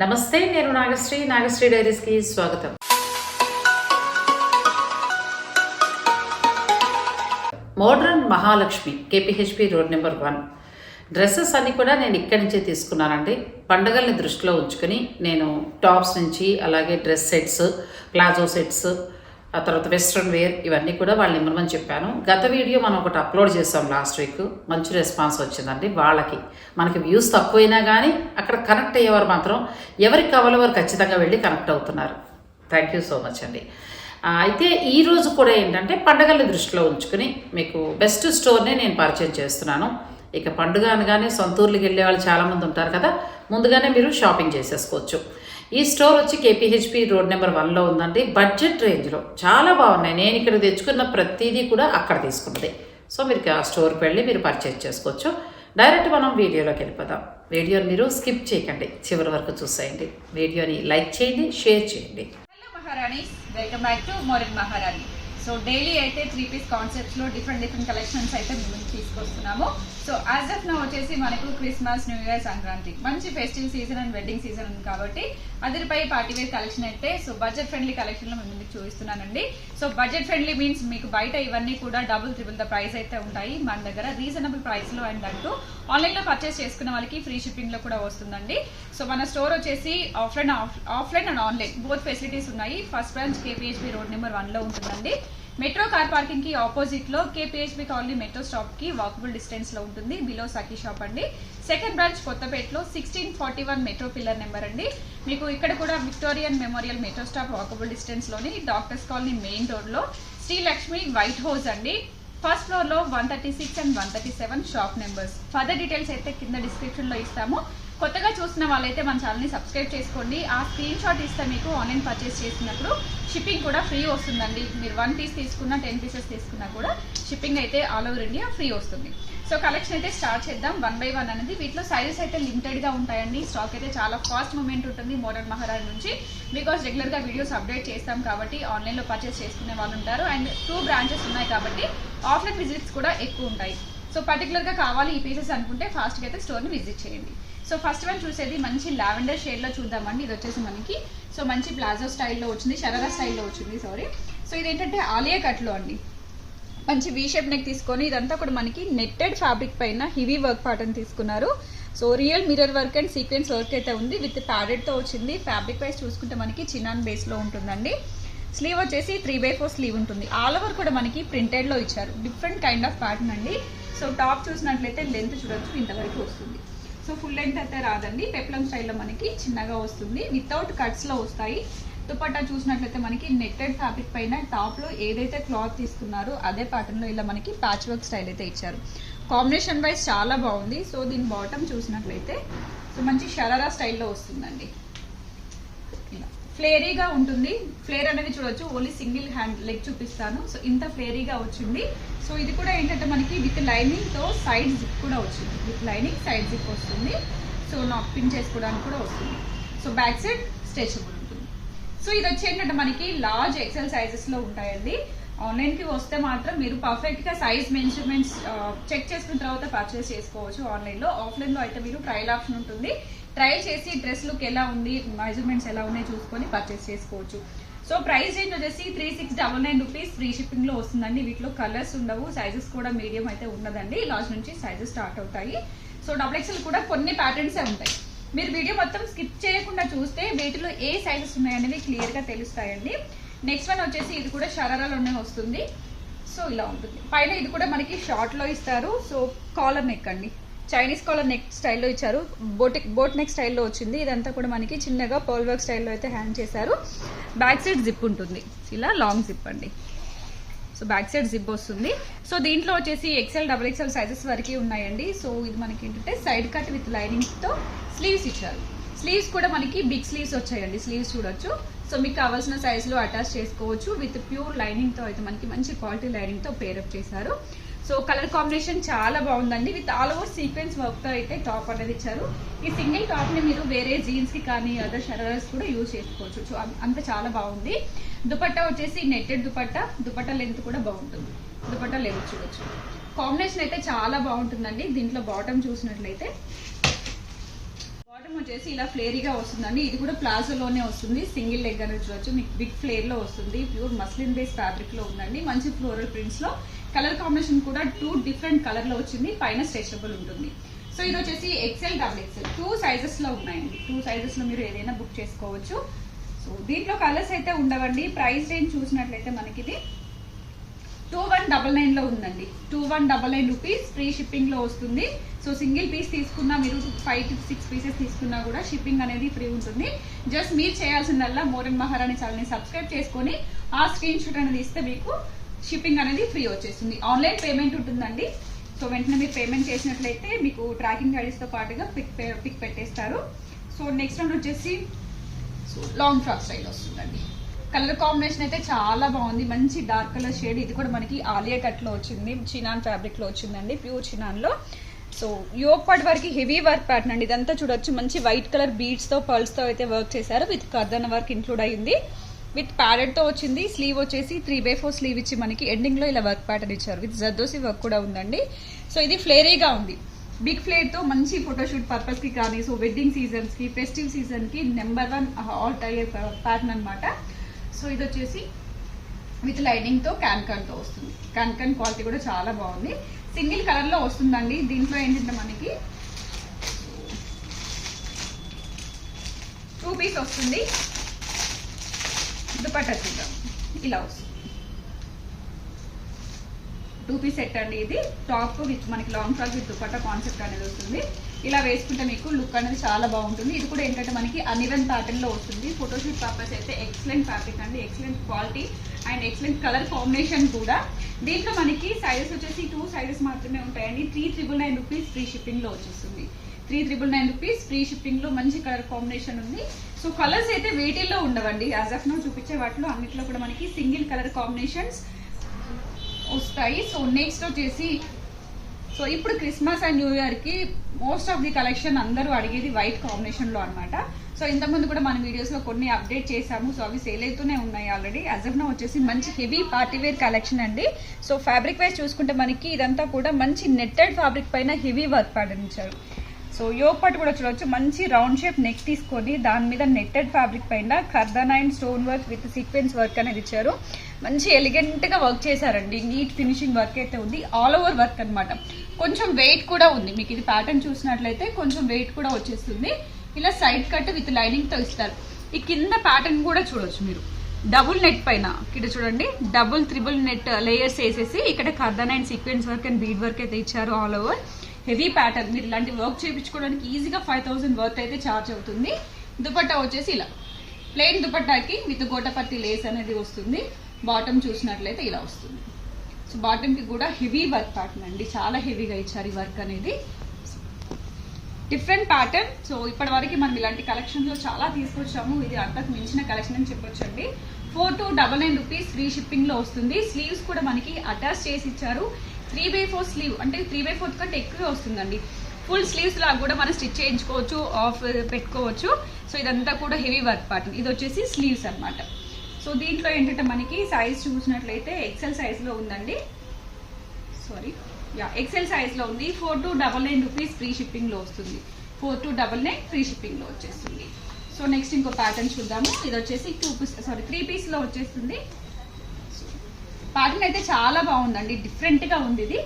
నమస్తే నేను నాగశ్రీ. నాగశ్రీ డైరీస్కి స్వాగతం. Modern Mahalakshmi KPHB road number one. Dresses అన్నీ కూడా నేను ఇక్కడి నుంచే తీసుకున్నానండి. పండగల్ని దృష్టిలో ఉంచుకొని నేను టాప్స్ నుంచి అలాగే డ్రెస్ సెట్స్ ప్లాజో సెట్స్ ఆ తర్వాత వెస్ట్రన్ వేర్ ఇవన్నీ కూడా వాళ్ళు ఇమ్మని చెప్పాను. గత వీడియో మనం ఒకటి అప్లోడ్ చేసాం లాస్ట్ వీక్ మంచి రెస్పాన్స్ వచ్చిందండి వాళ్ళకి. మనకి వ్యూస్ తక్కువైనా కానీ అక్కడ కనెక్ట్ అయ్యేవారు మాత్రం ఎవరికి కావాలో వారు ఖచ్చితంగా వెళ్ళి కనెక్ట్ అవుతున్నారు. థ్యాంక్ యూ సో మచ్ అండి. అయితే ఈరోజు కూడా ఏంటంటే పండగల్ని దృష్టిలో ఉంచుకుని మీకు బెస్ట్ స్టోర్నే నేను పరిచయం చేస్తున్నాను. ఇక పండుగ అనగానే సొంతూర్లకి వెళ్ళే వాళ్ళు చాలామంది ఉంటారు కదా ముందుగానే మీరు షాపింగ్ చేసేసుకోవచ్చు. ఈ స్టోర్ వచ్చి కేపీహెచ్పి రోడ్ నెంబర్ వన్లో ఉందండి. బడ్జెట్ రేంజ్లో చాలా బాగున్నాయి. నేను ఇక్కడ తెచ్చుకున్న ప్రతిదీ కూడా అక్కడ తీసుకున్నది. సో మీరు ఆ స్టోర్కి వెళ్ళి మీరు పర్చేజ్ చేసుకోవచ్చు. డైరెక్ట్ మనం వీడియోలోకి వెళ్ళిపోదాం. వీడియోని మీరు స్కిప్ చేయకండి. చివరి వరకు చూసేయండి. వీడియోని లైక్ చేయండి షేర్ చేయండి. Hello Maharani. Welcome back to Maharani. So daily అయితే త్రీ పీస్ కాన్సెప్ట్స్లో డిఫరెంట్ డిఫరెంట్ కలెక్షన్స్ అయితే మేము తీసుకొస్తున్నాము. సో యాజ్ ఆఫ్ నా వచ్చేసి మనకు క్రిస్మస్ న్యూ ఇయర్ సంక్రాంతి మంచి festival season and wedding season ఉంది కాబట్టి అదిరిపై పార్టీ వేర్ కలెక్షన్ అయితే సో బడ్జెట్ ఫ్రెండ్లీ కలెక్షన్లో మేము చూపిస్తున్నానండి. సో బడ్జెట్ ఫ్రెండ్లీ మీన్స్ మీకు బయట ఇవన్నీ కూడా డబుల్ త్రిబుల్ ద ప్రైస్ అయితే ఉంటాయి. మన దగ్గర రీజనబుల్ ప్రైస్లో అండ్ అంటూ ఆన్లైన్లో పర్చేస్ చేసుకున్న వాళ్ళకి ఫ్రీ షిప్పింగ్లో కూడా వస్తుందండి. సో మన స్టోర్ వచ్చేసి offline offline and online both facilities ఉన్నాయి. First branch KPHB road number వన్లో ఉంటుందండి. మెట్రో కార్ పార్కింగ్కి ఆపోజిట్లో కేపీహెచ్బి కాలనీ మెట్రో స్టాప్కి వాకబుల్ డిస్టెన్స్లో ఉంటుంది. బిలో సఖీ షాప్ అండి. సెకండ్ బ్రాంచ్ కొత్తపేటలో sixteen forty one metro pillar number అండి. మీకు ఇక్కడ కూడా Victorian memorial metro stop walkable డిస్టెన్స్లోని doctors colony main రోడ్లో శ్రీలక్ష్మి వైట్ హౌస్ అండి. ఫస్ట్ ఫ్లోర్లో one thirty six and one thirty seven shop numbers further details అయితే కింద డిస్క్రిప్షన్లో ఇస్తాము. కొత్తగా చూస్తున్న వాళ్ళైతే మన ఛానల్ని సబ్స్క్రైబ్ చేసుకోండి. ఆ స్క్రీన్ షాట్ ఇస్తే మీకు ఆన్లైన్ పర్చేస్ చేసినప్పుడు షిప్పింగ్ కూడా ఫ్రీ వస్తుందండి. మీరు వన్ పీస్ తీసుకున్నా టెన్ పీసెస్ తీసుకున్నా కూడా షిప్పింగ్ అయితే ఆల్ ఓవర్ ఇండియా ఫ్రీ వస్తుంది. సో కలెక్షన్ అయితే స్టార్ట్ చేద్దాం వన్ బై వన్ అనేది. వీటిలో సైజెస్ అయితే లిమిటెడ్గా ఉంటాయండి. స్టాక్ అయితే చాలా ఫాస్ట్ మూమెంట్ ఉంటుంది మోడర్న్ మహారాజ్ నుంచి. బికాస్ రెగ్యులర్గా వీడియోస్ అప్డేట్ చేస్తాం కాబట్టి ఆన్లైన్లో పర్చేస్ చేసుకునే వాళ్ళు ఉంటారు. అండ్ టూ బ్రాంచెస్ ఉన్నాయి కాబట్టి ఆఫ్లైన్ విజిట్స్ కూడా ఎక్కువ ఉంటాయి. సో పర్టికులర్గా కావాలి ఈ పీసెస్ అనుకుంటే ఫాస్ట్గా అయితే స్టోర్ని విజిట్ చేయండి. సో ఫస్ట్ వన్ చూసేది మంచి లావెండర్ షేడ్లో చూద్దామండి. ఇది వచ్చేసి మనకి సో మంచి ప్లాజో స్టైల్లో వచ్చింది షరారా స్టైల్లో వచ్చింది సారీ సో ఇది ఏంటంటే ఆలియా కట్లో అండి. మంచి వీ షేప్ నెక్ తీసుకొని ఇదంతా కూడా మనకి నెట్టెడ్ ఫ్యాబ్రిక్ పైన హెవీ వర్క్ ప్యాటర్న్ తీసుకున్నారు. So real mirror work and sequence work అయితే ఉంది. విత్ ప్యాడెడ్తో వచ్చింది. ఫ్యాబ్రిక్ వైస్ చూసుకుంటే మనకి చినాన్ బేస్లో ఉంటుందండి. స్లీవ్ వచ్చేసి త్రీ బై ఫోర్ స్లీవ్ ఉంటుంది. ఆల్ ఓవర్ కూడా మనకి ప్రింటెడ్లో ఇచ్చారు. డిఫరెంట్ కైండ్ ఆఫ్ ప్యాటర్న్ అండి. సో టాప్ చూసినట్లయితే లెంత్ చూడొచ్చు. ఇంతవరకు వస్తుంది. సో ఫుల్ లెంత్ అయితే రాదండి. పెప్లం స్టైల్లో మనకి చిన్నగా వస్తుంది. వితౌట్ కట్స్లో వస్తాయి. దుపట్టా చూసినట్లయితే మనకి నెట్టెడ్ ఫ్యాబ్రిక్ పైన టాప్లో ఏదైతే క్లాత్ తీసుకున్నారో అదే ప్యాటర్న్లో ఇలా మనకి ప్యాచ్ వర్క్ స్టైల్ అయితే ఇచ్చారు. కాంబినేషన్ వైజ్ చాలా బాగుంది. సో దీని బాటమ్ చూసినట్లయితే సో మంచి షరారా స్టైల్లో వస్తుందండి. ఫ్లేరీగా ఉంటుంది. ఫ్లేర్ అనేది చూడొచ్చు. ఓన్లీ సింగిల్ హ్యాండ్ లెగ్ చూపిస్తాను. సో ఇంత ఫ్లేరీగా వచ్చింది. సో ఇది కూడా ఏంటంటే మనకి విత్ లైనింగ్తో సైడ్ జిప్ కూడా వచ్చింది. విత్ లైనింగ్ సైడ్ జిప్ వస్తుంది. సో నాకు పిన్ చేసుకోవడానికి కూడా వస్తుంది. సో బ్యాక్ సైడ్ స్ట్రెచబుల్ ఉంటుంది. సో ఇది వచ్చి ఏంటంటే మనకి లార్జ్ ఎక్సెల్ సైజెస్లో ఉంటాయండి. ఆన్లైన్కి వస్తే మాత్రం మీరు పర్ఫెక్ట్గా సైజ్ మెజర్మెంట్స్ చెక్ చేసుకున్న తర్వాత పర్చేస్ చేసుకోవచ్చు. ఆన్లైన్లో ఆఫ్లైన్లో అయితే మీరు ట్రయల్ ఆప్షన్ ఉంటుంది. ట్రయల్ చేసి డ్రెస్ లుక్ ఎలా ఉంది మెజర్మెంట్స్ ఎలా ఉన్నాయి చూసుకొని పర్చేస్ చేసుకోవచ్చు. సో ప్రైస్ రేంజ్ వచ్చేసి three six double nine rupees free షిప్పింగ్లో వస్తుందండి. వీటిలో కలర్స్ ఉండవు సైజెస్ కూడా మీడియం అయితే ఉండదండి. లాస్ట్ నుంచి సైజెస్ స్టార్ట్ అవుతాయి. సో డబుల్ ఎక్స్ఎల్ కూడా కొన్ని ప్యాటర్న్సే ఉంటాయి. మీరు వీడియో మొత్తం స్కిప్ చేయకుండా చూస్తే వీటిలో ఏ సైజెస్ ఉన్నాయనేవి క్లియర్గా తెలుస్తాయండి. నెక్స్ట్ వన్ వచ్చేసి ఇది కూడా షరారాలోనే వస్తుంది. సో ఇలా ఉంటుంది. పైన ఇది కూడా మనకి షార్ట్లో ఇస్తారు. సో కాలర్ నెక్ అండి. చైనీస్ కాలర్ నెక్ స్టైల్లో ఇచ్చారు. బోటిక్ బోట్ నెక్ స్టైల్లో వచ్చింది. ఇదంతా కూడా మనకి చిన్నగా పర్ల్ వర్క్ స్టైల్లో అయితే హ్యాండ్ చేశారు. బ్యాక్ సైడ్ జిప్ ఉంటుంది. ఇలా లాంగ్ జిప్ అండి. సో బ్యాక్ సైడ్ జిప్ వస్తుంది. సో దీంట్లో వచ్చేసి ఎక్సెల్ డబుల్ ఎక్సెల్ సైజెస్ వరకు ఉన్నాయండి. సో ఇది మనకి ఏంటంటే సైడ్ కట్ విత్ లైనింగ్తో స్లీవ్స్ ఇచ్చారు. స్లీవ్స్ కూడా మనకి బిగ్ స్లీవ్స్ వచ్చాయండి. స్లీవ్స్ చూడొచ్చు. సో మీకు కావాల్సిన సైజులో అటాచ్ చేసుకోవచ్చు. విత్ ప్యూర్ లైనింగ్తో అయితే మనకి మంచి క్వాలిటీ లైనింగ్తో పేరప్ చేశారు. సో కలర్ కాంబినేషన్ చాలా బాగుందండి. విత్ ఆల్ ఓవర్ సీక్వెన్స్ వర్క్తో అయితే టాప్ అనేది ఇచ్చారు. ఈ సింగిల్ టాప్ని మీరు వేరే జీన్స్కి కానీ అదర్ షరారాస్ కూడా యూజ్ చేసుకోవచ్చు. సో అంత చాలా బాగుంది. దుపట్టా వచ్చేసి నెట్టెడ్ దుపట్టా. దుపట్టా లెంత్ కూడా బాగుంటుంది. దుపట్టా లెంత్ చూడొచ్చు. కాంబినేషన్ అయితే చాలా బాగుంటుందండి. దీంట్లో బాటమ్ చూసినట్లయితే. బాటమ్ వచ్చేసి ఇలా ఫ్లేరీగా వస్తుందండి. ఇది కూడా ప్లాజోలోనే వస్తుంది. సింగిల్ లెగ్ అనేది చూడొచ్చు. మీకు బిగ్ ఫ్లేర్లో వస్తుంది. ప్యూర్ మస్లిన్ బేస్ ఫ్యాబ్రిక్లో ఉందండి. మంచి ఫ్లోరల్ ప్రింట్స్లో కలర్ కాంబినేషన్ కూడా టూ డిఫరెంట్ కలర్లో వచ్చింది. పైన స్ట్రెచబుల్ ఉంటుంది. సో ఇది వచ్చేసి ఎక్సెల్ డబుల్ ఎక్సెల్ టూ సైజెస్లో ఉన్నాయండి. టూ సైజెస్లో మీరు ఏదైనా బుక్ చేసుకోవచ్చు. సో దీంట్లో కలర్స్ అయితే ఉండవండి. ప్రైస్ రేంజ్ చూసినట్లయితే మనకి ఇది టూ వన్ డబల్ నైన్లో ఉందండి. Two one double nine rupees free షిప్పింగ్లో వస్తుంది. సో సింగిల్ పీస్ తీసుకున్నా మీరు ఫైవ్ టు సిక్స్ పీసెస్ తీసుకున్నా కూడా షిప్పింగ్ అనేది ఫ్రీ ఉంటుంది. జస్ట్ మీరు చేయాల్సిందల్లా మోరన్ మహారాణి ఛానల్ని సబ్స్క్రైబ్ చేసుకొని ఆ స్క్రీన్ షాట్ అనేది ఇస్తే మీకు షిప్పింగ్ అనేది ఫ్రీ వచ్చేస్తుంది. ఆన్లైన్ పేమెంట్ ఉంటుందండి. సో వెంటనే మీరు పేమెంట్ చేసినట్లయితే మీకు ట్రాకింగ్తో పాటుగా పిక్ పిక్ పెట్టేస్తారు. సో నెక్స్ట్ వన్ వచ్చేసి లాంగ్ ఫ్రాక్ స్టైల్ వస్తుందండి. కలర్ కాంబినేషన్ అయితే చాలా బాగుంది. మంచి డార్క్ కలర్ షేడ్ ఇది కూడా మనకి ఆలియా కట్లో వచ్చింది. చినాన్ ఫ్యాబ్రిక్లో వచ్చిందండి ప్యూర్ చినాన్లో. సో యోగ్ పార్ట్ వరకు హెవీ వర్క్ ప్యాటర్న్ అండి. ఇదంతా చూడొచ్చు. మంచి వైట్ కలర్ బీడ్స్తో పర్ల్స్తో అయితే వర్క్ చేశారు. విత్ కర్దన్ వర్క్ ఇంక్లూడ్ అయ్యింది. విత్ ప్యాడెడ్తో వచ్చింది. స్లీవ్ వచ్చేసి త్రీ బై ఫోర్ స్లీవ్ ఇచ్చి మనకి ఎండింగ్లో ఇలా వర్క్ ప్యాటర్న్ ఇచ్చారు. విత్ జర్దోసి వర్క్ కూడా ఉందండి. సో ఇది ఫ్లేరీగా ఉంది. బిగ్ ఫ్లేర్తో మంచి ఫోటోషూట్ పర్పస్కి కానీ సో వెడ్డింగ్ సీజన్స్కి ఫెస్టివ్ సీజన్కి నెంబర్ వన్ ఆల్ అయ్యే ప్యాటర్న్ అనమాట సో ఇది వచ్చేసి విత్ లైనింగ్తో తో వస్తుంది. క్యాన్కన్ క్వాలిటీ కూడా చాలా బాగుంది. సింగిల్ కలర్లో వస్తుందండి. దీంట్లో ఏంటంటే మనకి టూ పీస్ వస్తుంది. దుపట్టా చూద్దాం ఇలా వస్తుంది. టూ పీస్ సెట్ అండి ఇది. టాప్ విత్ మనకి long frock with dupatta concept అనేది వస్తుంది. ఇలా వేసుకుంటే మీకు లుక్ అనేది చాలా బాగుంటుంది. ఇది కూడా ఏంటంటే మనకి అన్ఈవెన్ ప్యాటర్న్లో వస్తుంది. ఫోటోషూట్ పర్పస్ అయితే ఎక్సలెంట్ ఫ్యాబ్రిక్ అండి. Excellent quality and excellent colour combination కూడా. దీంట్లో మనకి సైజెస్ వచ్చేసి టూ సైజెస్ మాత్రమే ఉంటాయండి. Three triple nine rupees free షిప్పింగ్లో వచ్చేస్తుంది. Three triple nine rupees free షిప్పింగ్లో మంచి కలర్ కాంబినేషన్ ఉంది. సో కలర్స్ అయితే వేటిల్లో ఉండవండి. యాజ్ ఆఫ్ నో చూపించే వాటిలో అన్నిట్లో కూడా మనకి సింగిల్ కలర్ కాంబినేషన్స్ వస్తాయి. సో నెక్స్ట్ వచ్చేసి సో ఇప్పుడు క్రిస్మస్ అండ్ న్యూ ఇయర్కి మోస్ట్ ఆఫ్ ది కలెక్షన్ అందరూ అడిగేది వైట్ కాంబినేషన్లో సో ఇంతకుముందు కూడా మన వీడియోస్లో కొన్ని అప్డేట్ చేశాము. సో అవి సేల్ అవుతూనే ఉన్నాయి ఆల్రెడీ యాజ్ వచ్చేసి మంచి హెవీ పార్టీ వేర్ కలెక్షన్ అండి. సో ఫ్యాబ్రిక్ వైజ్ చూసుకుంటే మనకి ఇదంతా కూడా మంచి నెట్టెడ్ ఫ్యాబ్రిక్ పైన హెవీ వర్క్ ప్యాటర్న్ ఇచ్చారు సో యోగ్ పట్టు కూడా చూడొచ్చు. మంచి రౌండ్ షేప్ నెక్ తీసుకొని దాని మీద నెట్టెడ్ ఫ్యాబ్రిక్ పైన కర్దన్ and stone work with sequence work అనేది ఇచ్చారు. మంచి ఎలిగెంట్గా వర్క్ చేశారండి. నీట్ ఫినిషింగ్ వర్క్ అయితే ఉంది. ఆల్ ఓవర్ వర్క్ అన్నమాట. కొంచెం వెయిట్ కూడా ఉంది. మీకు ఇది ప్యాటర్న్ చూసినట్లయితే కొంచెం వెయిట్ కూడా వచ్చేస్తుంది. ఇలా సైడ్ కట్ విత్ లైనింగ్తో ఇస్తారు. ఈ కింద ప్యాటర్న్ కూడా చూడొచ్చు మీరు. డబుల్ నెట్ పైన. ఇక్కడ చూడండి. డబుల్ త్రిబుల్ నెట్ లేయర్స్ వేసేసి ఇక్కడ కర్దన్ and sequence work and bead work అయితే ఇచ్చారు ఆల్ ఓవర్ హెవీ ప్యాటర్న్ మీరు ఇలాంటి వర్క్ చేయించుకోవడానికి ఈజీగా ఫైవ్ థౌసండ్ వర్త్ అయితే ఛార్జ్ అవుతుంది. దుపట్టా వచ్చేసి ఇలా. ప్లెయిన్ దుపట్టాకి విత్ గోటపత్తి లేస్ అనేది వస్తుంది. బాటమ్ చూసినట్లయితే ఇలా వస్తుంది. సో బాటమ్కి కూడా హెవీ వర్క్ ప్యాటర్న్ అండి. చాలా హెవీగా ఇచ్చారు ఈ వర్క్ అనేది. డిఫరెంట్ ప్యాటర్న్ సో ఇప్పటి వరకు మనం ఇలాంటి కలెక్షన్లో చాలా తీసుకొచ్చాము. ఇది అంతకు మించిన కలెక్షన్ అని చెప్పొచ్చండి. Four two double nine rupees free షిప్పింగ్లో వస్తుంది. స్లీవ్స్ కూడా మనకి అటాచ్ చేసి ఇచ్చారు. త్రీ బై ఫోర్ స్లీవ్ అంటే త్రీ బై ఫోర్త్ కంటే ఎక్కువే వస్తుందండి. ఫుల్ స్లీవ్స్ లాగా కూడా మనం స్టిచ్ చేయించుకోవచ్చు ఆఫ్ పెట్టుకోవచ్చు. సో ఇదంతా కూడా హెవీ వర్క్ ప్యాటర్న్ ఇది వచ్చేసి స్లీవ్స్ అన్నమాట. సో దీంట్లో ఏంటంటే మనకి సైజ్ చూసినట్లయితే ఎక్సెల్ సైజ్లో ఉందండి. సారీ యా ఎక్సెల్ సైజ్లో ఉంది. Four two double nine rupees free షిప్పింగ్లో వస్తుంది. Four two double nine free షిప్పింగ్లో వచ్చేస్తుంది. సో నెక్స్ట్ ఇంకో ప్యాటర్న్ చూద్దాము. ఇది వచ్చేసి టూ పీస్ సారీ త్రీ పీస్లో వచ్చేస్తుంది. ప్యాటర్న్ అయితే చాలా బాగుందండి. డిఫరెంట్గా ఉంది ఇది.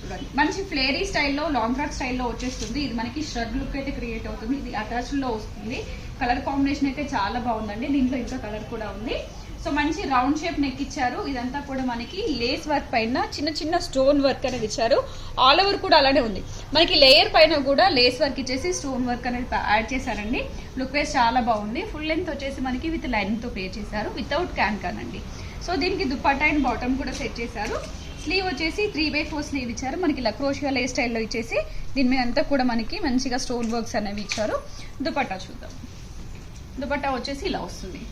చూడండి. మంచి ఫ్లేరీ స్టైల్లో లాంగ్ ఫ్రాక్ స్టైల్లో వచ్చేస్తుంది. ఇది మనకి షర్ట్ లుక్ అయితే క్రియేట్ అవుతుంది. ఇది అటాచ్డ్లో వస్తుంది. కలర్ కాంబినేషన్ అయితే చాలా బాగుందండి. దీంట్లో ఇంకా కలర్ కూడా ఉంది. సో మంచి రౌండ్ షేప్ నెక్ ఇచ్చారు ఇదంతా కూడా మనకి లేస్ వర్క్ పైన చిన్న చిన్న స్టోన్ వర్క్ అనేది ఇచ్చారు. ఆల్ ఓవర్ కూడా అలానే ఉంది. మనకి లేయర్ పైన కూడా లేస్ వర్క్ ఇచ్చేసి స్టోన్ వర్క్ అనేది యాడ్ చేశారండి. లుక్ వేస్ చాలా బాగుంది. ఫుల్ లెంత్ వచ్చేసి మనకి విత్ లైన్తో పే చేశారు. వితౌట్ క్యాన్ కాన్ అండి. సో దీనికి దుప్పటా అండ్ బాటమ్ కూడా సెట్ చేశారు. స్లీవ్ వచ్చేసి త్రీ బై ఫోర్ స్లీవ్ ఇచ్చారు. మనకి లక్రోషియా లే స్టైల్లో ఇచ్చేసి దీని మీద అంతా కూడా మనకి మంచిగా స్టోన్ వర్క్స్ అనేవి ఇచ్చారు. దుపట్టా చూద్దాం. దుపట్టా వచ్చేసి ఇలా వస్తుంది.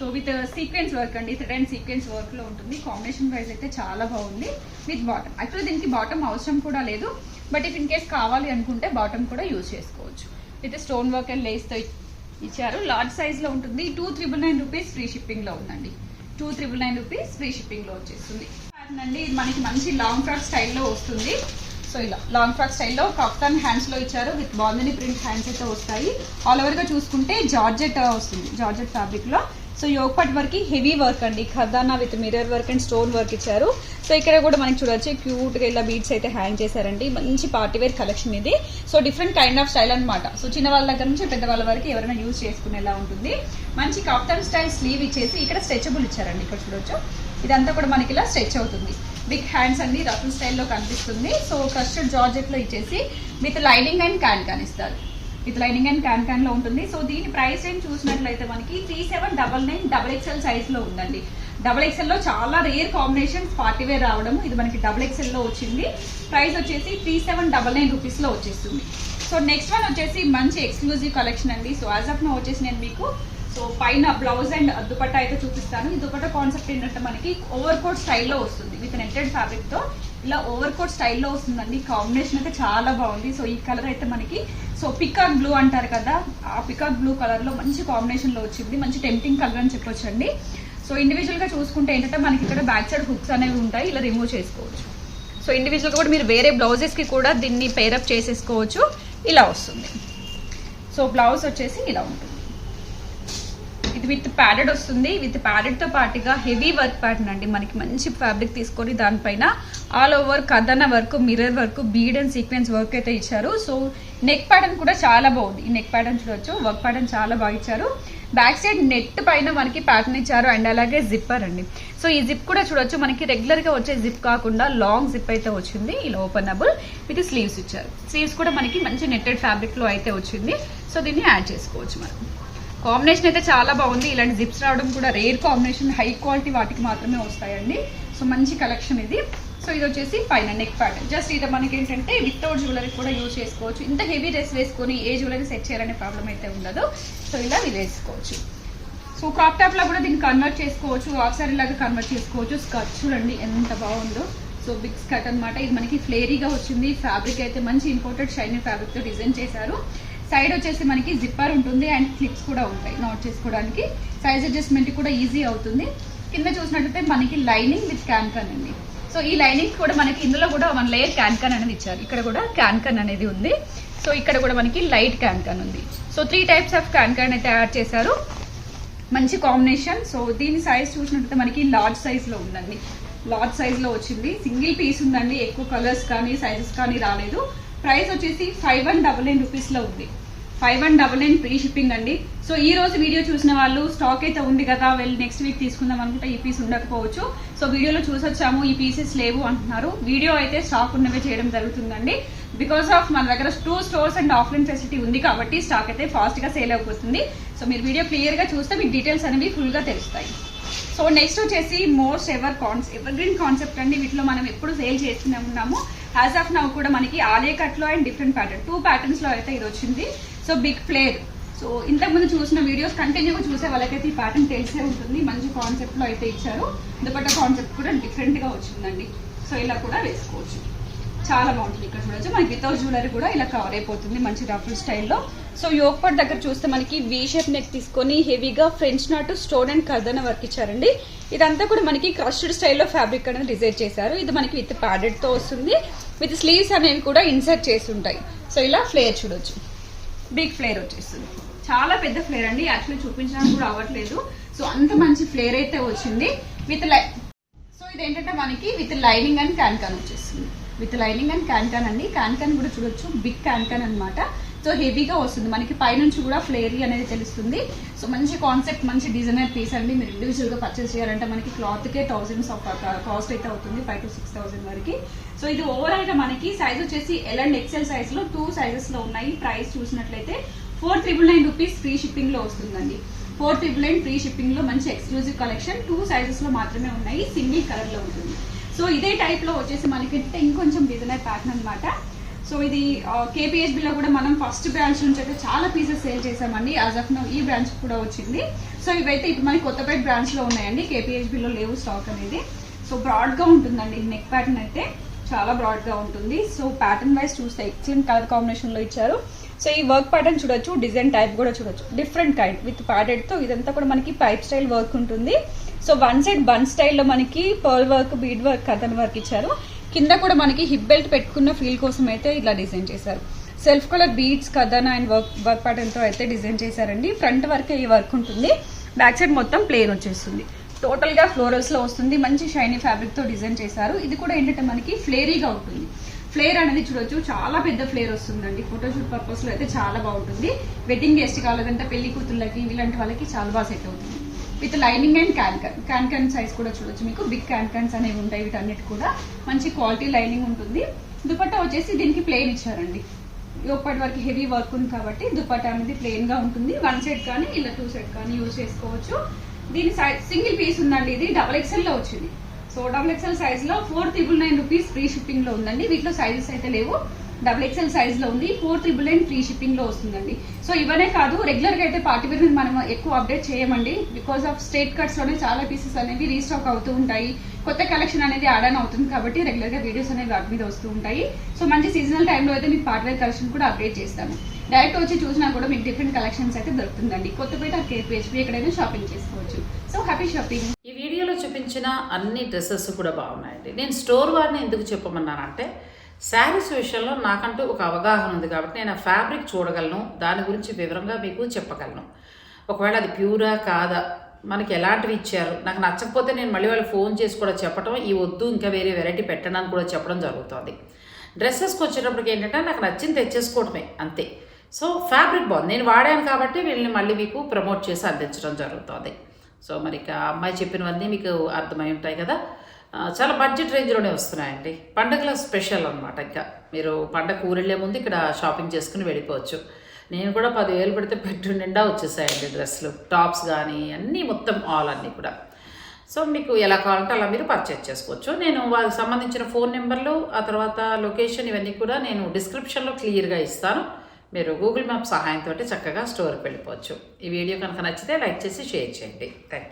సో విత్ సీక్వెన్స్ వర్క్ అండి థ్రెడ్ అండ్ సీక్వెన్స్ వర్క్లో ఉంటుంది. కాంబినేషన్ వైజ్ అయితే చాలా బాగుంది. విత్ బాటమ్ యాక్చువల్లీ దీనికి బాటమ్ అవసరం కూడా లేదు. బట్ ఇఫ్ ఇన్ కేస్ కావాలి అనుకుంటే బాటమ్ కూడా యూజ్ చేసుకోవచ్చు. విత్ స్టోన్ వర్క్ అండ్ లేస్తో ఇచ్చారు. లార్జ్ సైజ్లో ఉంటుంది. Two triple nine rupees free షిప్పింగ్లో ఉందండి. Two triple nine rupees free షిప్పింగ్లో వచ్చేస్తుంది. అండి. ఇది మనకి మంచి లాంగ్ ఫ్రాక్ స్టైల్లో వస్తుంది. సో ఇలా లాంగ్ ఫ్రాక్ స్టైల్లో కఫ్తాన్ హ్యాండ్స్లో ఇచ్చారు. విత్ బాందని ప్రింట్ హ్యాండ్స్ అయితే వస్తాయి. ఆల్ ఓవర్గా చూసుకుంటే జార్జెట్ వస్తుంది. జార్జెట్ ఫ్యాబ్రిక్లో. సో యోగ్ పట్ వర్క్ హెవీ వర్క్ అండి. ఖర్దానా with mirror work and stone work ఇచ్చారు. సో ఇక్కడ కూడా మనకి చూడొచ్చు క్యూట్గా ఇలా బీడ్స్ అయితే హ్యాంగ్ చేశారండి. మంచి పార్టీ వేర్ కలెక్షన్ ఇది. So different kind of style అన్నమాట. సో చిన్న వాళ్ళ దగ్గర నుంచి పెద్ద వాళ్ళ వరకు ఎవరైనా యూజ్ చేసుకునేలా ఉంటుంది. మంచి కాఫ్టన్ స్టైల్ స్లీవ్ ఇచ్చేసి ఇక్కడ స్ట్రెచబుల్ ఇచ్చారండి. ఇక్కడ చూడొచ్చు. ఇదంతా కూడా మనకి ఇలా స్ట్రెచ్ అవుతుంది. బిగ్ హ్యాండ్స్ అండి రఫ్ స్టైల్లో కనిపిస్తుంది. సో కస్టర్డ్ జార్జెట్లో ఇచ్చేసి with lining and cancan ఇస్తారు. విత్ లైనింగ్ అండ్ క్యాన్ క్యాన్లో ఉంటుంది. సో దీని ప్రైస్ రేంజ్ చూసినట్లయితే మనకి three seven double nine double XL సైజ్లో ఉందండి. డబల్ ఎక్స్ఎల్లో చాలా రేర్ కాంబినేషన్స్ పార్టీ వేర్ రావడం ఇది మనకి డబల్ ఎక్స్ఎల్లో వచ్చింది. ప్రైస్ వచ్చేసి త్రీ సెవెన్ డబల్ నైన్ రూపీస్లో వచ్చేస్తుంది. సో నెక్స్ట్ వన్ వచ్చేసి మంచి ఎక్స్క్లూజివ్ కలెక్షన్ అండి. సో యాజ్ ఆఫ్ నో వచ్చేసి నేను మీకు సో పైన బ్లౌజ్ అండ్ దుపట్టా అయితే చూపిస్తాను. ఈ దుపట్టా కాన్సెప్ట్ ఏంటంటే మనకి ఓవర్ కోట్ స్టైల్లో వస్తుంది. విత్ నెట్టెడ్ ఫ్యాబ్రిక్తో ఇలా ఓవర్ కోట్ స్టైల్లో వస్తుందండి. కాంబినేషన్ అయితే చాలా బాగుంది. సో ఈ కలర్ అయితే మనకి సో పికాక్ బ్లూ అంటారు కదా ఆ పికాక్ బ్లూ కలర్లో మంచి కాంబినేషన్లో వచ్చింది మంచి టెంప్టింగ్ కలర్ అని చెప్పొచ్చు అండి సో ఇండివిజువల్గా చూసుకుంటే ఏంటంటే మనకి ఇక్కడ బ్యాక్ సైడ్ హుక్స్ అనేవి ఉంటాయి ఇలా రిమూవ్ చేసుకోవచ్చు. సో ఇండివిజువల్ కూడా మీరు వేరే బ్లౌజెస్కి కూడా దీన్ని పేరప్ చేసేసుకోవచ్చు ఇలా వస్తుంది. సో బ్లౌజ్ వచ్చేసి ఇలా ఉంటుంది. ఇది విత్ ప్యాడెడ్ వస్తుంది. విత్ ప్యాడెడ్తో పాటుగా హెవీ వర్క్ ప్యాటర్న్ అండి. మనకి మంచి ఫ్యాబ్రిక్ తీసుకొని దానిపైన ఆల్ ఓవర్ కథన work mirror work bead and sequence work అయితే ఇచ్చారు. సో నెక్ ప్యాటర్న్ కూడా చాలా బాగుంది. ఈ నెక్ ప్యాటర్న్ చూడొచ్చు. వర్క్ ప్యాటర్న్ చాలా బాగా ఇచ్చారు. బ్యాక్ సైడ్ నెట్ పైన మనకి ప్యాటర్న్ ఇచ్చారు అండ్ అలాగే జిప్పర్ అండి. సో ఈ జిప్ కూడా చూడొచ్చు. మనకి రెగ్యులర్గా వచ్చే జిప్ కాకుండా లాంగ్ జిప్ అయితే వచ్చింది. ఇలా ఓపెనబుల్ విత్ స్లీవ్స్ ఇచ్చారు. స్లీవ్స్ కూడా మనకి మంచి నెట్టెడ్ ఫ్యాబ్రిక్లో అయితే వచ్చింది. సో దీన్ని యాడ్ చేసుకోవచ్చు మనం. కాంబినేషన్ అయితే చాలా బాగుంది. ఇలాంటి జిప్స్ రావడం కూడా రేర్ కాంబినేషన్ హై క్వాలిటీ వాటికి మాత్రమే వస్తాయండి. సో మంచి కలెక్షన్ ఇది. సో ఇది వచ్చేసి పైన నెక్ ప్యాటర్న్ జస్ట్ ఇది మనకి ఏంటంటే వితౌట్ జ్యువెలరీ కూడా యూజ్ చేసుకోవచ్చు. ఇంత హెవీ డ్రెస్ వేసుకొని ఏ జ్యువెలరీ సెట్ చేయాలనే ప్రాబ్లం అయితే ఉండదు. సో ఇలా ఇది వేసుకోవచ్చు. సో క్రాప్ టాప్లో కూడా దీన్ని కన్వర్ట్ చేసుకోవచ్చు. హాఫ్ సారీ లాగా కన్వర్ట్ చేసుకోవచ్చు. స్కర్ట్ చూడండి ఎంత బాగుందో. సో బిగ్ స్కర్ట్ అన్నమాట. ఇది మనకి ఫ్లేరీగా వచ్చింది. ఫ్యాబ్రిక్ అయితే మంచి ఇంపోర్టెడ్ షైనీ ఫ్యాబ్రిక్తో డిజైన్ చేశారు. సైడ్ వచ్చేసి మనకి జిప్పర్ ఉంటుంది అండ్ క్లిప్స్ కూడా ఉంటాయి నోట్ చేసుకోవడానికి. సైజ్ అడ్జస్ట్మెంట్ కూడా ఈజీ అవుతుంది. కింద చూసినట్లయితే మనకి లైనింగ్ విత్ క్యాన్కన్ అండి. సో ఈ లైనింగ్ కూడా మనకి ఇందులో కూడా వన్ లేయర్ క్యాన్కన్ అనేది ఇచ్చారు. ఇక్కడ కూడా క్యాన్కన్ అనేది ఉంది. సో ఇక్కడ కూడా మనకి లైట్ క్యాన్కన్ ఉంది. So three types of cancan అయితే యాడ్ చేశారు. మంచి కాంబినేషన్. సో దీని సైజ్ చూసినట్లయితే మనకి లార్జ్ సైజ్లో ఉందండి. లార్జ్ సైజ్లో వచ్చింది. సింగిల్ పీస్ ఉందండి. ఎక్కువ కలర్స్ కానీ సైజెస్ కానీ రాలేదు. ప్రైస్ వచ్చేసి ఫైవ్ వన్ డబల్ నైన్ రూపీస్లో ఉంది. Five one double nine free shipping అండి. సో ఈ రోజు వీడియో చూసిన వాళ్ళు స్టాక్ అయితే ఉంది కదా వెళ్ళి నెక్స్ట్ వీక్ తీసుకుందాం అనుకుంటే ఈ పీస్ ఉండకపోవచ్చు. సో వీడియోలో చూసొచ్చాము ఈ పీసెస్ లేవు అంటున్నారు. వీడియో అయితే స్టాక్ ఉన్నవే చేయడం జరుగుతుందండి. బికాస్ ఆఫ్ మన దగ్గర two stores and offline facility ఉంది కాబట్టి స్టాక్ అయితే ఫాస్ట్గా సేల్ అయిపోతుంది. సో మీరు వీడియో క్లియర్గా చూస్తే మీకు డీటెయిల్స్ అనేవి ఫుల్గా తెలుస్తాయి. సో నెక్స్ట్ వచ్చేసి most ever cons evergreen concept అండి. వీటిలో మనం ఎప్పుడు సేల్ చేస్తూనే ఉన్నాము. యాజ్ ఆఫ్ నౌ కూడా మనకి ఆలియా అండ్ డిఫరెంట్ ప్యాటర్న్ టూ ప్యాటర్న్స్లో అయితే ఇది వచ్చింది సో బిగ్ ఫ్లేర్ సో ఇంతకుముందు చూసిన వీడియోస్ కంటిన్యూగా చూసే వాళ్ళకైతే ఈ ప్యాటర్న్ తెలిసే ఉంటుంది. మంచి కాన్సెప్ట్లో అయితే ఇచ్చారు. దుపట్ట కాన్సెప్ట్ కూడా డిఫరెంట్గా వచ్చిందండి. సో ఇలా కూడా వేసుకోవచ్చు. చాలా బాగుంటుంది. ఇక్కడ చూడొచ్చు. మనకి వితౌట్ జ్యువెలరీ కూడా ఇలా కవర్ అయిపోతుంది మంచి రఫుల్ స్టైల్లో సో యోగపట్ దగ్గర చూస్తే మనకి వీ షేప్ నెక్ తీసుకొని హెవీగా ఫ్రెంచ్ నాటు స్టోన్ అండ్ కర్దన వర్క్ ఇచ్చారండి. ఇదంతా కూడా మనకి క్రస్టెడ్ స్టైల్లో ఫ్యాబ్రిక్ అనేది డిజైన్ చేశారు. ఇది మనకి విత్ ప్యాడెడ్తో వస్తుంది. విత్ స్లీవ్స్ అనేవి కూడా ఇన్సర్ట్ చేసి ఉంటాయి. సో ఇలా ఫ్లేయర్ చూడొచ్చు. బిగ్ ఫ్లేయర్ వచ్చేస్తుంది. చాలా పెద్ద ఫ్లేయర్ అండి. యాక్చువల్లీ చూపించడానికి కూడా అవ్వట్లేదు. సో అంత మంచి ఫ్లేయర్ అయితే వచ్చింది. విత్ లై సో ఇది ఏంటంటే మనకి విత్ లైనింగ్ అండ్ క్యాన్కాన్ వచ్చేస్తుంది. విత్ లైనింగ్ అండ్ క్యాన్కాన్ అండి. క్యాన్కాన్ కూడా చూడొచ్చు. బిగ్ క్యాన్కాన్ అనమాట సో హెవీగా వస్తుంది. మనకి పైనుంచి కూడా ఫ్లేరీ అనేది తెలుస్తుంది. సో మంచి కాన్సెప్ట్ మంచి డిజైనర్ పీస్ అండి. మీరు ఇండివిజువల్గా పర్చేస్ చేయాలంటే మనకి క్లాత్కే థౌజండ్స్ థౌసండ్స్ ఆఫ్ కాస్ట్ అయితే అవుతుంది. ఫైవ్ టు సిక్స్ థౌసండ్ వరకు. సో ఇది ఓవరాల్గా మనకి సైజ్ వచ్చేసి ఎల్ అండ్ ఎక్సెల్ సైజ్లో టూ సైజెస్లో ఉన్నాయి. ప్రైస్ చూసినట్లయితే four triple nine rupees free షిప్పింగ్లో వస్తుందండి. ఫోర్ త్రిబుల్ నైన్ ఫ్రీ షిప్పింగ్లో మంచి ఎక్స్క్లూజివ్ కలెక్షన్ టూ సైజెస్లో మాత్రమే ఉన్నాయి. సింగిల్ కలర్లో ఉంటుంది. సో ఇదే టైప్లో వచ్చేసి మనకి ఇంకొంచెం డిజైనర్ ప్యాటర్న్ అనమాట సో ఇది కేపీహెచ్బిలో కూడా మనం ఫస్ట్ బ్రాంచ్ నుంచి అయితే చాలా పీసెస్ సేల్ చేసామండి యాజ్ ఆఫ్ నో ఈ బ్రాంచ్ కూడా వచ్చింది. సో ఇవైతే ఇప్పుడు మనకి కొత్తపేట బ్రాంచ్లో ఉన్నాయండి. కేపీహెచ్బిలో లేవు స్టాక్ అనేది. సో బ్రాడ్గా ఉంటుందండి. నెక్ ప్యాటర్న్ అయితే చాలా బ్రాడ్గా ఉంటుంది. సో ప్యాటర్న్ వైజ్ చూస్తే ఎక్సలెంట్ కలర్ కాంబినేషన్లో ఇచ్చారు. సో ఈ వర్క్ ప్యాటర్న్ చూడొచ్చు డిజైన్ టైప్ కూడా చూడొచ్చు. డిఫరెంట్ కైండ్ విత్ ప్యాడెడ్తో ఇదంతా కూడా మనకి పైప్ స్టైల్ వర్క్ ఉంటుంది. సో వన్ సైడ్ బన్ స్టైల్లో మనకి పర్ల్ వర్క్ బీడ్ వర్క్ కథన్ వర్క్ ఇచ్చారు. కింద కూడా మనకి హిప్ బెల్ట్ పెట్టుకున్న ఫీల్ కోసం అయితే ఇలా డిజైన్ చేశారు. సెల్ఫ్ కలర్ బీడ్స్ కథన్ అండ్ వర్క్ వర్క్ ప్యాటర్న్తో అయితే డిజైన్ చేశారండి. ఫ్రంట్ వరకే ఈ వర్క్ ఉంటుంది. బ్యాక్ సైడ్ మొత్తం ప్లేన్ వచ్చేస్తుంది. టోటల్గా ఫ్లోరల్స్లో వస్తుంది. మంచి షైనీ ఫ్యాబ్రిక్తో డిజైన్ చేశారు. ఇది కూడా ఏంటంటే మనకి ఫ్లేరీగా ఉంటుంది. ఫ్లేర్ అనేది చూడొచ్చు. చాలా పెద్ద ఫ్లేర్ వస్తుందండి. ఫోటోషూట్ పర్పస్లో అయితే చాలా బాగుంటుంది. వెడ్డింగ్ గెస్ట్ కాలేదంటే పెళ్ళి కూతుళ్ళకి ఇలాంటి వాళ్ళకి చాలా బాగా సెట్ అవుతుంది. With lining and cancan. Cancan size కూడా చూడొచ్చు మీకు. బిగ్ క్యాన్కన్స్ అనేవి ఉంటాయి వీటన్నిటి కూడా. మంచి క్వాలిటీ లైనింగ్ ఉంటుంది. దుపట్టా వచ్చేసి దీనికి ప్లేన్ ఇచ్చారండి. ఇప్పటి వరకు హెవీ వర్క్ ఉంది కాబట్టి దుపట్టా అనేది ప్లెయిన్గా ఉంటుంది. వన్ సైడ్ కానీ ఇలా టూ సైడ్ కానీ యూజ్ చేసుకోవచ్చు. దీని సైజ్ సింగిల్ పీస్ ఉందండి ఇది. డబల్ ఎక్స్ఎల్లో వచ్చింది. సో డబుల్ ఎక్స్ఎల్ సైజ్లో four triple nine rupees free షిప్పింగ్లో ఉందండి. వీటిలో సైజెస్ అయితే లేవు. డబుల్ ఎక్స్ఎల్ సైజ్లో ఉంది. ఫోర్ త్రిబుల్ నైన్ ఫ్రీ షిప్పింగ్లో వస్తుందండి. సో ఇవనే కాదు రెగ్యులర్గా అయితే పార్టీ వేర్ మీద మనం ఎక్కువ అప్డేట్ చేయమండి. బికాస్ ఆఫ్ స్టేట్ కట్స్లోనే చాలా పీసెస్ అనేవి రీస్టాక్ అవుతూ ఉంటాయి. కొత్త కలెక్షన్ అనేది యాడ్ ఆన్ అవుతుంది కాబట్టి రెగ్యులర్గా వీడియోస్ అనేవి వాటి మీద వస్తూ ఉంటాయి. సో మంచి సీజనల్ టైంలో అయితే మీకు పార్టీ వేర్ కలెక్షన్ కూడా అప్డేట్ చేస్తాను డైరెక్ట్ వచ్చి చూసినా కూడా మీకు డిఫరెంట్ కలెక్షన్స్ అయితే దొరుకుతుందండి. కొత్తపేట కేపీహెచ్పి ఎక్కడైనా షాపింగ్ చేసుకోవచ్చు. So happy shopping. ఈ వీడియోలో చూపించిన అన్ని డ్రెస్సెస్ కూడా బాగున్నాయండి. నేను స్టోర్ వారిని ఎందుకు చెప్పమన్నానంటే శారీస్ విషయంలో నాకంటూ ఒక అవగాహన ఉంది కాబట్టి నేను ఆ ఫ్యాబ్రిక్ చూడగలను. దాని గురించి వివరంగా మీకు చెప్పగలను. ఒకవేళ అది ప్యూరా కాదా? మనకి ఎలాంటివి ఇచ్చారు? నాకు నచ్చకపోతే నేను మళ్ళీ వాళ్ళు ఫోన్ చేసి కూడా చెప్పడం ఈ వద్దు ఇంకా వేరే వెరైటీ పెట్టడం అని కూడా చెప్పడం జరుగుతుంది. డ్రెస్సెస్కి వచ్చేటప్పటికి ఏంటంటే నాకు నచ్చింది తెచ్చేసుకోవడమే అంతే. సో ఫ్యాబ్రిక్ బాగుంది. నేను వాడాను కాబట్టి వీళ్ళని మళ్ళీ మీకు ప్రమోట్ చేసి అందించడం జరుగుతుంది. సో మరి ఇక అమ్మాయి చెప్పినవన్నీ మీకు అర్థమై ఉంటాయి కదా. చాలా బడ్జెట్ రేంజ్లోనే వస్తున్నాయండి. పండగల స్పెషల్ అనమాట ఇంకా. మీరు పండగ ఊరెళ్ళే ముందు ఇక్కడ షాపింగ్ చేసుకుని వెళ్ళిపోవచ్చు. నేను కూడా పదివేలు పెడితే పెట్టు నిండా వచ్చేసాయండి డ్రెస్సులు. టాప్స్ కానీ అన్నీ మొత్తం ఆల్ అన్నీ కూడా. సో మీకు ఎలా కావాలంటే అలా మీరు పర్చేజ్ చేసుకోవచ్చు. నేను వాళ్ళకి సంబంధించిన ఫోన్ నెంబర్లు ఆ తర్వాత లొకేషన్ ఇవన్నీ కూడా నేను డిస్క్రిప్షన్లో క్లియర్గా ఇస్తాను. మీరు గూగుల్ మ్యాప్ సహాయంతో చక్కగా స్టోర్కి వెళ్ళిపోవచ్చు. ఈ వీడియో కనుక నచ్చితే లైక్ చేసి షేర్ చేయండి. Thank you